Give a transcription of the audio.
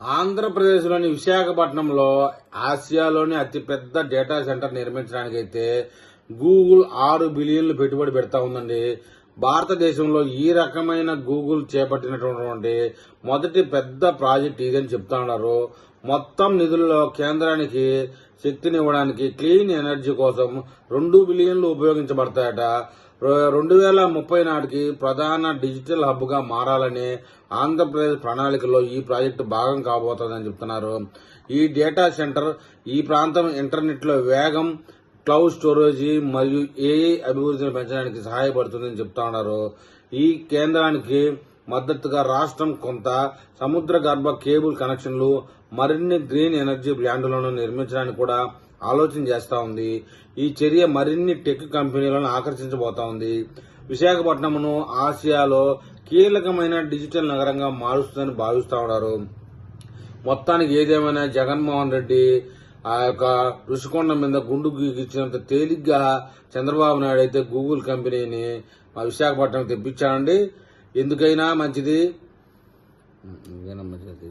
ఆంధ్రప్రదేశ్లోని విశాఖపట్నంలో ఆసియాలోని అతిపెద్ద డేటా సెంటర్ నిర్మించడానికైతే గూగుల్ ఆరు బిలియన్లు పెట్టుబడి పెడతా ఉందండి. భారతదేశంలో ఈ రకమైన గూగుల్ చేపట్టినటువంటి మొదటి పెద్ద ప్రాజెక్ట్ ఇదని చెప్తా ఉన్నారు. మొత్తం నిధుల్లో కేంద్రానికి శక్తినివ్వడానికి క్లీన్ ఎనర్జీ కోసం రెండు బిలియన్లు ఉపయోగించబడతాయట. రెండు వేల ముప్పై నాటికి ప్రధాన డిజిటల్ హబ్గా మారాలని ఆంధ్రప్రదేశ్ ప్రణాళికలో ఈ ప్రాజెక్టు భాగం కాబోతోందని చెప్తున్నారు. ఈ డేటా సెంటర్ ఈ ప్రాంతం ఇంటర్నెట్లో వేగం క్లౌడ్ స్టోరేజీ మరియు ఏఐ అభివృద్ధిని పెంచడానికి సహాయపడుతుందని చెప్తా ఉన్నారు. ఈ కేంద్రానికి మద్దతుగా రాష్ట్రం కొంత సముద్ర గర్భ కేబుల్ కనెక్షన్లు మరిన్ని గ్రీన్ ఎనర్జీ ప్లాంట్లను నిర్మించడానికి కూడా ఆలోచన చేస్తా ఉంది. ఈ చర్య మరిన్ని టెక్ కంపెనీలను ఆకర్షించబోతా ఉంది. విశాఖపట్నంను ఆసియాలో కీలకమైన డిజిటల్ నగరంగా మారుస్తుందని భావిస్తా ఉన్నారు. మొత్తానికి ఏదేమైనా జగన్మోహన్ రెడ్డి ఆ యొక్క ఋషికొండ మీద గుండు గీకిచ్చినంత తేలిగ్గా చంద్రబాబు నాయుడు అయితే గూగుల్ కంపెనీని మా విశాఖపట్నం తెప్పించాడండి. ఎందుకైనా మంచిది. ఎందుకైనా మంచిది